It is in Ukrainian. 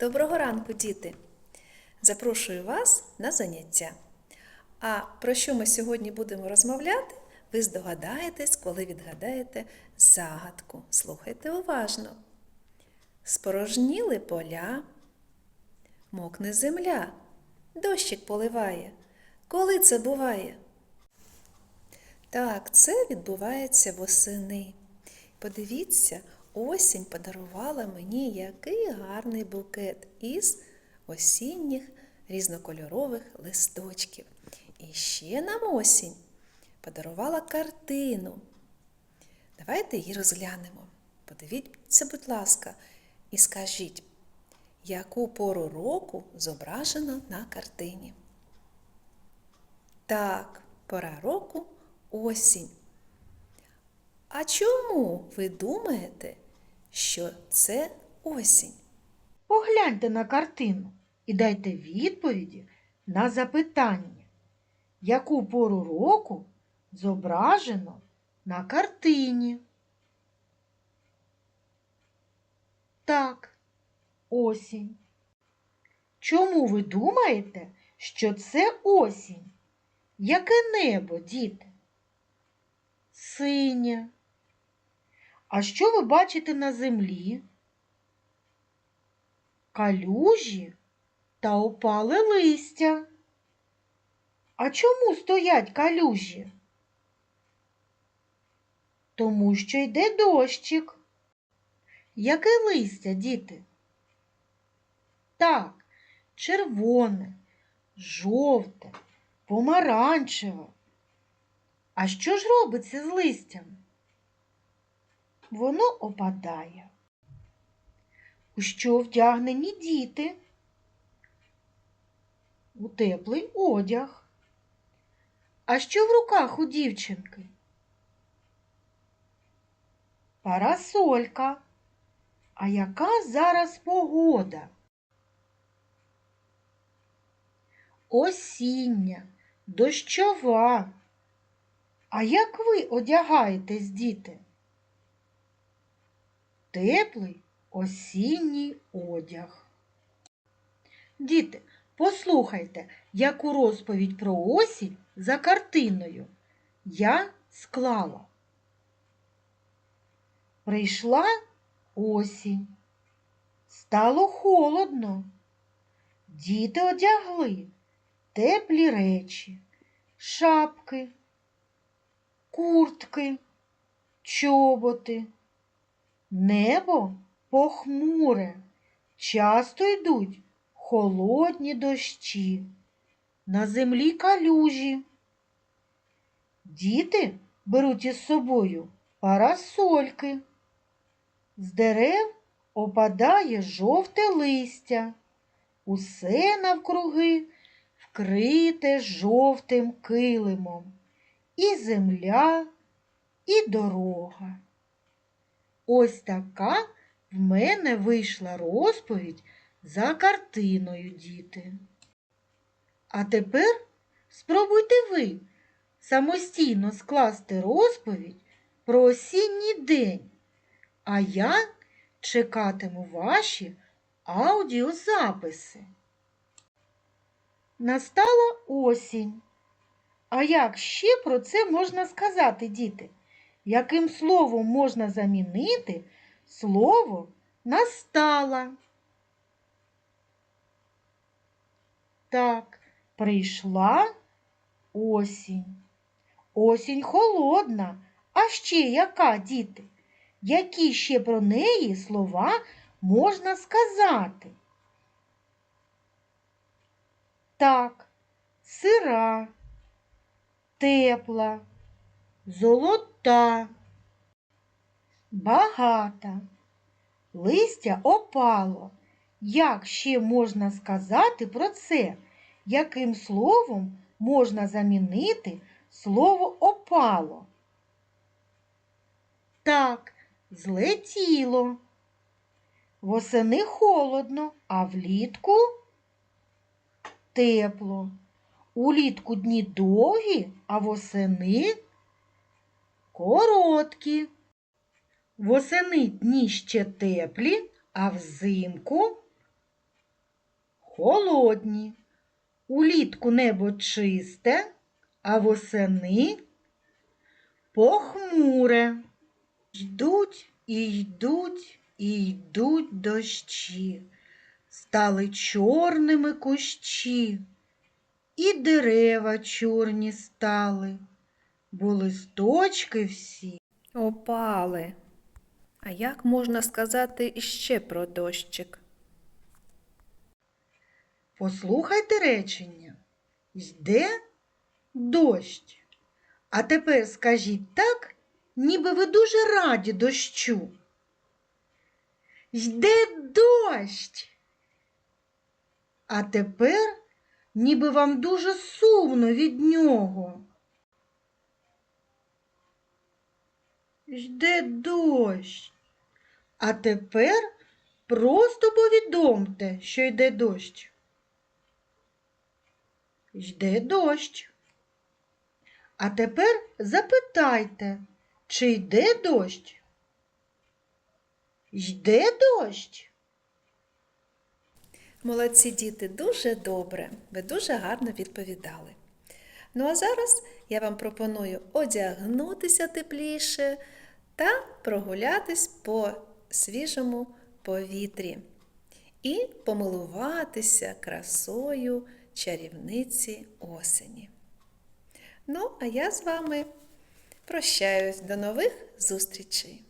Доброго ранку, діти! Запрошую вас на заняття. А про що ми сьогодні будемо розмовляти, ви здогадаєтесь, коли відгадаєте загадку. Слухайте уважно. Спорожніли поля, мокне земля, дощик поливає. Коли це буває? Так, це відбувається восени. Подивіться, осінь подарувала мені який гарний букет із осінніх різнокольорових листочків. І ще нам осінь подарувала картину. Давайте її розглянемо. Подивіться, будь ласка, і скажіть, яку пору року зображено на картині? Так, пора року осінь. А чому ви думаєте, що це осінь? Погляньте на картину і дайте відповіді на запитання, яку пору року зображено на картині. Так, осінь. Чому ви думаєте, що це осінь? Яке небо, діти? Синє. А що ви бачите на землі? Калюжі та опале листя. А чому стоять калюжі? Тому що йде дощик. Яке листя, діти? Так, червоне, жовте, помаранчеве. А що ж робиться з листям? Воно опадає. У що вдягнені діти? У теплий одяг. А що в руках у дівчинки? Парасолька. А яка зараз погода? Осіння, дощова. А як ви одягаєтесь, діти? Теплий осінній одяг. Діти, послухайте, яку розповідь про осінь за картиною я склала. Прийшла осінь. Стало холодно. Діти одягли теплі речі, шапки, куртки, чоботи. Небо похмуре, часто йдуть холодні дощі, на землі калюжі. Діти беруть із собою парасольки. З дерев опадає жовте листя, усе навкруги вкрите жовтим килимом, і земля, і дорога. Ось така в мене вийшла розповідь за картиною, діти. А тепер спробуйте ви самостійно скласти розповідь про осінній день, а я чекатиму ваші аудіозаписи. Настала осінь. А як ще про це можна сказати, діти? Яким словом можна замінити слово настала? Так, прийшла осінь. Осінь холодна. А ще яка, діти? Які ще про неї слова можна сказати? Так, сира, тепла, золота, багата, листя опало. Як ще можна сказати про це? Яким словом можна замінити слово опало? Так, злетіло. Восени холодно, а влітку тепло. Улітку дні довгі, а восени короткі. Восени дні ще теплі, а взимку холодні. Улітку небо чисте, а восени похмуре. Йдуть і йдуть і йдуть дощі, стали чорними кущі, і дерева чорні стали, бо листочки всі Опали. А як можна сказати іще про дощик? Послухайте речення. Йде дощ. А тепер скажіть так, ніби ви дуже раді дощу. Йде дощ. А тепер ніби вам дуже сумно від нього. Йде дощ. А тепер просто повідомте, що йде дощ. Йде дощ. А тепер запитайте, чи йде дощ? Йде дощ? Молодці діти, дуже добре. Ви дуже гарно відповідали. Ну а зараз я вам пропоную одягнутися тепліше та прогулятись по свіжому повітрі і помилуватися красою чарівниці осені. Ну, а я з вами прощаюсь до нових зустрічей!